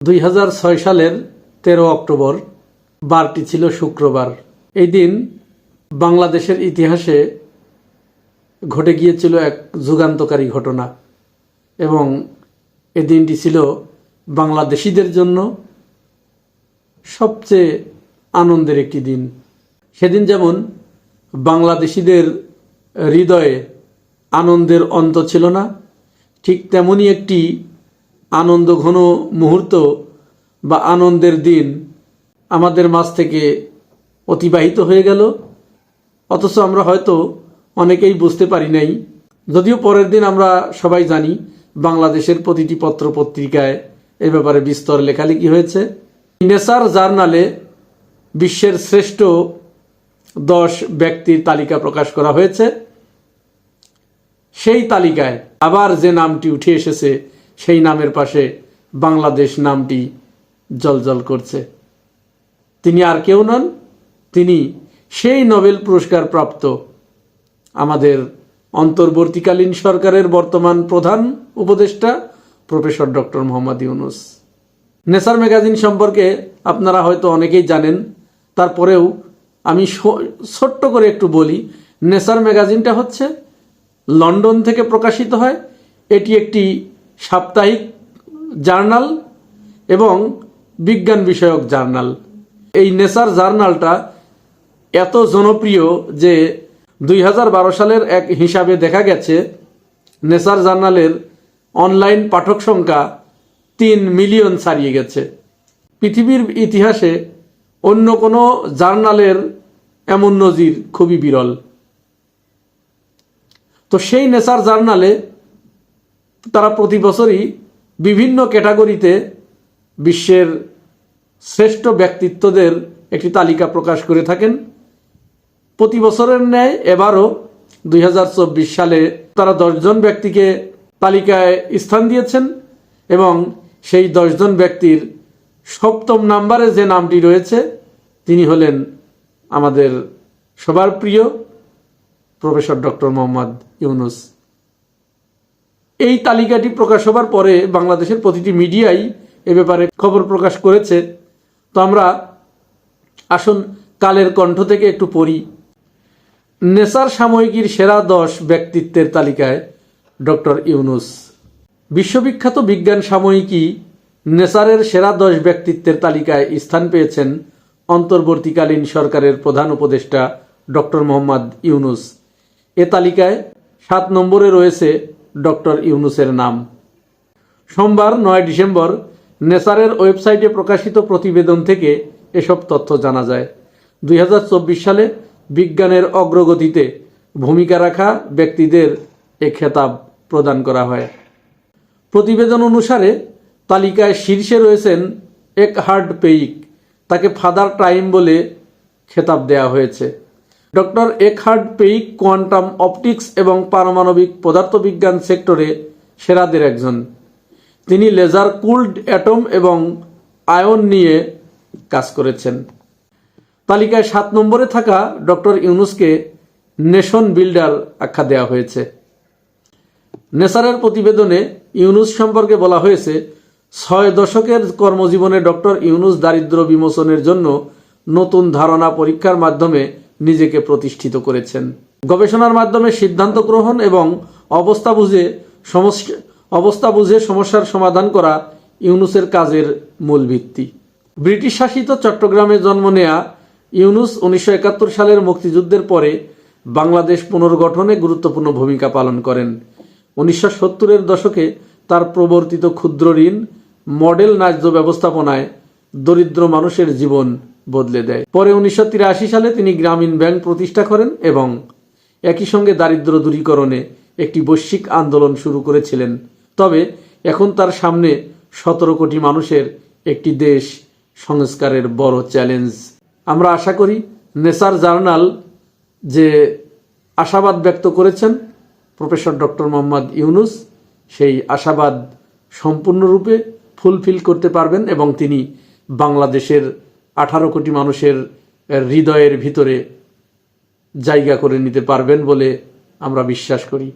দুই সালের তেরো অক্টোবর, বারটি ছিল শুক্রবার। এই দিন বাংলাদেশের ইতিহাসে ঘটে গিয়েছিল এক যুগান্তকারী ঘটনা এবং এই দিনটি ছিল বাংলাদেশিদের জন্য সবচেয়ে আনন্দের একটি দিন। সেদিন যেমন বাংলাদেশিদের হৃদয়ে আনন্দের অন্ত ছিল না, ঠিক তেমনই একটি আনন্দ ঘন মুহূর্ত বা আনন্দের দিন আমাদের মাঝ থেকে অতিবাহিত হয়ে গেল। অথচ আমরা হয়তো অনেকেই বুঝতে পারি নাই। যদিও পরের দিন আমরা সবাই জানি বাংলাদেশের প্রতিটি পত্র পত্রিকায় এ ব্যাপারে বিস্তর লেখালেখি হয়েছে। নেসার জার্নালে বিশ্বের শ্রেষ্ঠ দশ ব্যক্তির তালিকা প্রকাশ করা হয়েছে। সেই তালিকায় আবার যে নামটি উঠে এসেছে সেই নামের পাশে বাংলাদেশ নামটি জলজল করছে। তিনি আর কেউ নন, তিনি সেই নোবেল পুরস্কার প্রাপ্ত আমাদের অন্তর্বর্তীকালীন সরকারের বর্তমান প্রধান উপদেষ্টা, প্রফেসর ডক্টর মোহাম্মদ ইউনুস। নেসার ম্যাগাজিন সম্পর্কে আপনারা হয়তো অনেকেই জানেন, তারপরেও আমি ছোট্ট করে একটু বলি, নেসার ম্যাগাজিনটা হচ্ছে লন্ডন থেকে প্রকাশিত হয়। এটি একটি সাপ্তাহিক জার্নাল এবং বিজ্ঞান বিষয়ক জার্নাল। এই নেচার জার্নালটা এত জনপ্রিয় যে দুই হাজার বারো সালের এক হিসাবে দেখা গেছে নেচার জার্নালের অনলাইন পাঠক সংখ্যা তিন মিলিয়ন ছাড়িয়ে গেছে। পৃথিবীর ইতিহাসে অন্য কোনো জার্নালের এমন নজির খুবই বিরল। তো সেই নেচার জার্নালে তারা প্রতি বছরই বিভিন্ন ক্যাটাগরিতে বিশ্বের শ্রেষ্ঠ ব্যক্তিত্বদের একটি তালিকা প্রকাশ করে থাকেন। প্রতি বছরের ন্যায় এবারও দুই হাজার চব্বিশ সালে তারা দশজন ব্যক্তিকে তালিকায় স্থান দিয়েছেন এবং সেই দশজন ব্যক্তির সপ্তম নাম্বারে যে নামটি রয়েছে, তিনি হলেন আমাদের সবার প্রিয় প্রফেসর ডক্টর মোহাম্মদ ইউনুস। এই তালিকাটি প্রকাশ হবার পরে বাংলাদেশের প্রতিটি মিডিয়াই এ ব্যাপারে খবর প্রকাশ করেছে। তো আমরা আসুন কালের কণ্ঠ থেকে একটু পড়ি। নেসার সাময়িকীর সেরা দশ ব্যক্তিত্বের তালিকায় ডক্টর ইউনুস। বিশ্ববিখ্যাত বিজ্ঞান সাময়িকী নেসারের সেরা দশ ব্যক্তিত্বের তালিকায় স্থান পেয়েছেন অন্তর্বর্তীকালীন সরকারের প্রধান উপদেষ্টা ডক্টর মোহাম্মদ ইউনুস। এ তালিকায় সাত নম্বরে রয়েছে ডক্টর ইউনুসের নাম। সোমবার, নয় ডিসেম্বর, নেসারের ওয়েবসাইটে প্রকাশিত প্রতিবেদন থেকে এসব তথ্য জানা যায়। দুই হাজার চব্বিশ সালে বিজ্ঞানের অগ্রগতিতে ভূমিকা রাখা ব্যক্তিদের এ খেতাব প্রদান করা হয়। প্রতিবেদন অনুসারে তালিকায় শীর্ষে রয়েছেন এক হার্ড পেইক, তাকে ফাদার টাইম বলে খেতাব দেয়া হয়েছে। Doctor Eckhard Peik quantum optics এবং পারমাণবিক পদার্থবিজ্ঞান সেক্টরে সেরাদের একজন। তিনি লেজার কুল্ড অ্যাটম এবং আয়ন নিয়ে কাজ করেছেন। তালিকায় সাত নম্বরে থাকা ডক্টর ইউনুসকে নেশন বিল্ডার আখ্যা দেওয়া হয়েছে। নেসারের প্রতিবেদনে ইউনুস সম্পর্কে বলা হয়েছে, ছয় দশকের কর্মজীবনে ডক্টর ইউনুস দারিদ্র বিমোচনের জন্য নতুন ধারণা পরীক্ষার মাধ্যমে নিজেকে প্রতিষ্ঠিত করেছেন। গবেষণার মাধ্যমে সিদ্ধান্ত গ্রহণ এবং অবস্থা বুঝে অবস্থা বুঝে সমস্যার সমাধান করা ইউনুসের কাজের মূল ভিত্তি। ব্রিটিশ শাসিত চট্টগ্রামে জন্ম নেয়া ইউনুস উনিশশো একাত্তর সালের মুক্তিযুদ্ধের পরে বাংলাদেশ পুনর্গঠনে গুরুত্বপূর্ণ ভূমিকা পালন করেন। উনিশশো সত্তরের দশকে তার প্রবর্তিত ক্ষুদ্র ঋণ, মডেল ন্যায্য ব্যবস্থাপনায় দরিদ্র মানুষের জীবন বদলে দেয়। পরে উনিশশো তিরাশি সালে তিনি গ্রামীণ ব্যাংক প্রতিষ্ঠা করেন এবং একই সঙ্গে দারিদ্র দূরীকরণে একটি বৈশ্বিক আন্দোলন শুরু করেছিলেন। তবে এখন তার সামনে সতেরো কোটি মানুষের একটি দেশ সংস্কারের বড় চ্যালেঞ্জ। আমরা আশা করি নেসার জার্নাল যে আশাবাদ ব্যক্ত করেছেন প্রফেসর ডক্টর মোহাম্মদ ইউনুস, সেই আশাবাদ সম্পূর্ণরূপে ফুলফিল করতে পারবেন এবং তিনি বাংলাদেশের আঠারো কোটি মানুষের হৃদয়ের ভিতরে জায়গা করে নিতে পারবেন বলে আমরা বিশ্বাস করি।